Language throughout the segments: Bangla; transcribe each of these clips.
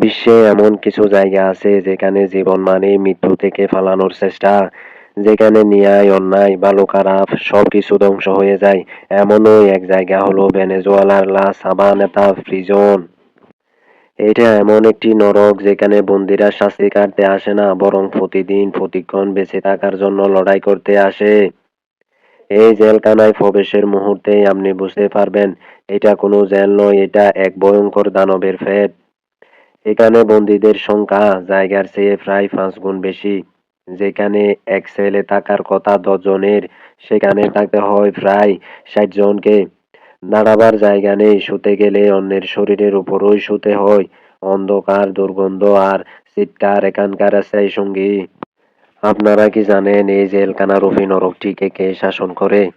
বিশ্বে এমন কিছু জায়গা আছে যেখানে জীবন মানে মৃত্যু থেকে পালানোর চেষ্টা, যেখানে ন্যায়, অন্যায় ভালো খারাপ সবকিছু ধ্বংস হয়ে যায়। এমনই এক জায়গা হলো ভেনেজুয়েলার লা সাবানেতা প্রিজন। এটা এমন একটি নরক যেখানে বন্দিরা শাস্তি কাটতে আসে না, বরং প্রতিদিন প্রতিক্ষণ বেঁচে থাকার জন্য লড়াই করতে আসে। এই জেলখানায় প্রবেশের মুহূর্তেই আপনি বুঝতে পারবেন, এটা কোনো জেল নয়, এটা এক ভয়ঙ্কর দানবের ফেট এখানে বন্দীদের সংখ্যা জায়গার চেয়ে প্রায় পাঁচ গুণ বেশি। যেখানে এক সেলে থাকার কথা দশজনের, সেখানে থাকতে হয় প্রায় ষাট জনকে। দাঁড়াবার জায়গা নেই, শুতে গেলে অন্যের শরীরের উপরই শুতে হয়। অন্ধকার, দুর্গন্ধ আর চিৎকার এখানকার স্থায়ী সঙ্গী। আপনারা কি জানেন এই জেলখানার রূপী নরকটিকে কে শাসন করে?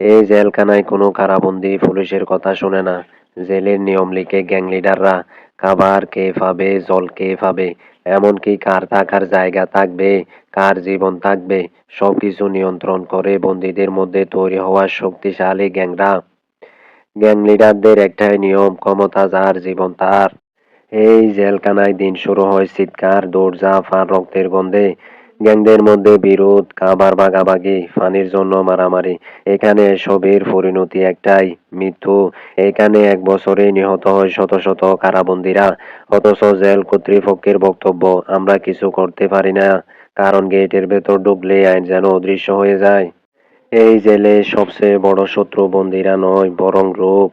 এই জেলখানায় কোনো কারাবন্দি পুলিশের কথা শোনে না। জেলের নিয়ম লিখে গ্যাং লিডাররা খাবার কে পাবে জল কে পাবে এমনকি কার থাকার জায়গা থাকবে, কার জীবন থাকবে, সবকিছু নিয়ন্ত্রণ করে বন্দীদের মধ্যে তৈরি হওয়া শক্তিশালী গ্যাংরা। গ্যাং লিডারদের একটাই নিয়ম, ক্ষমতা যার, জীবন তার। এই জেলখানায় দিন শুরু হয় চিৎকার দৌড়ঝাঁপ আর রক্তের গন্ধে। গ্যাংদের মধ্যে বিরোধ খাবার ভাগাভাগি পানির জন্য মারামারি। এখানে এসবের পরিণতি একটাই, মৃত্যু। এখানে এক বছরে নিহত হয় শত শত কারাবন্দীরা, অথচ জেল কর্তৃপক্ষের বক্তব্য, আমরা কিছু করতে পারি না, কারণ গেটের ভেতর ডুবলে আইন যেন অদৃশ্য হয়ে যায়। এই জেলে সবচেয়ে বড় শত্রু বন্দীরা নয়, বরং রোগ।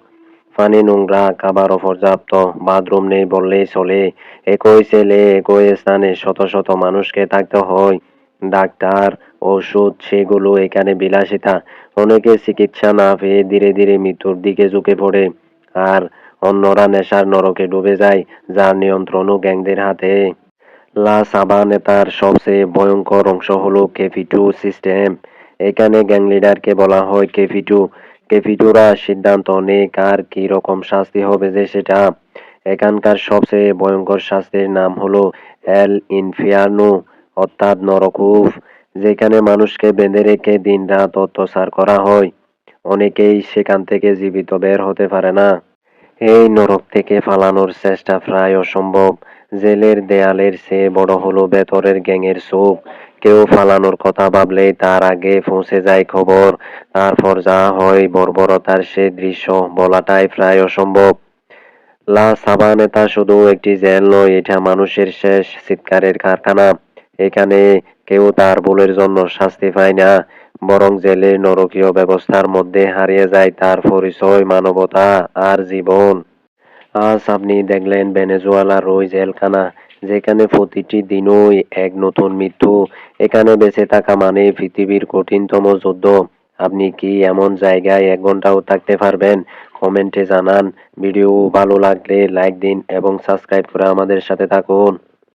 পানি নোংরা, খাবার অপর্যাপ্ত, বাথরুম নেই বললেই চলে। একই ছেলে, একই স্থানে শত শত মানুষকে থাকতে হয়। ডাক্তার, ওষুধ, সেগুলো এখানে বিলাসিতা। অনেকে চিকিৎসা না পেয়ে ধীরে ধীরে মৃত্যুর দিকে ঝুঁকে পড়ে। আর অন্যরা নেশার নরকে ডুবে যায়, যার নিয়ন্ত্রণও গ্যাংদের হাতে। লা সাবানেতার সবচেয়ে ভয়ঙ্কর অংশ হলো কেফিটু সিস্টেম। এখানে গ্যাং লিডারকে বলা হয় কেপিটু কেপিটুরা সিদ্ধান্ত নেই কার কি রকম শাস্তি হবে যে সেটা? এখানকার সবচেয়ে ভয়ঙ্কর শাস্তির নাম হলো এল ইনফিয়ার্নো অর্থাৎ নরকূপ, যেখানে মানুষকে বেঁধে রেখে দিন রাত অত্যাচার করা হয়। অনেকেই সেখান থেকে জীবিত বের হতে পারে না। এই নরক থেকে পালানোর চেষ্টা প্রায় অসম্ভব। জেলের দেয়ালের চেয়ে বড় হলো ভেতরের গ্যাংয়ের চোখ। কেউ ফালানোর কথা ভাবলেই তার আগে পৌঁছে যায় খবর। তারপর যা হয় বর্বরতার সে দৃশ্য বলাটাই প্রায় অসম্ভব। লা সাবানেতা শুধু একটি জেল নয়, এটা মানুষের শেষ চিৎকারের কারখানা। এখানে কেউ তার ভুলের জন্য শাস্তি পায় না, বরং জেলের নরকীয় ব্যবস্থার মধ্যে হারিয়ে যায় তার পরিচয়, মানবতা আর জীবন। আজ আপনি দেখলেন ভেনেজুয়েলার ওই জেলখানা। যেখানে প্রতিটি দিনই এক নতুন মৃত্যু এখানে বেঁচে থাকা মানে পৃথিবীর কঠিনতম যুদ্ধ। আপনি কি এমন জায়গায় এক ঘন্টাও থাকতে পারবেন? কমেন্টে জানান। ভিডিও ভালো লাগলে লাইক দিন এবং সাবস্ক্রাইব করে আমাদের সাথে থাকুন।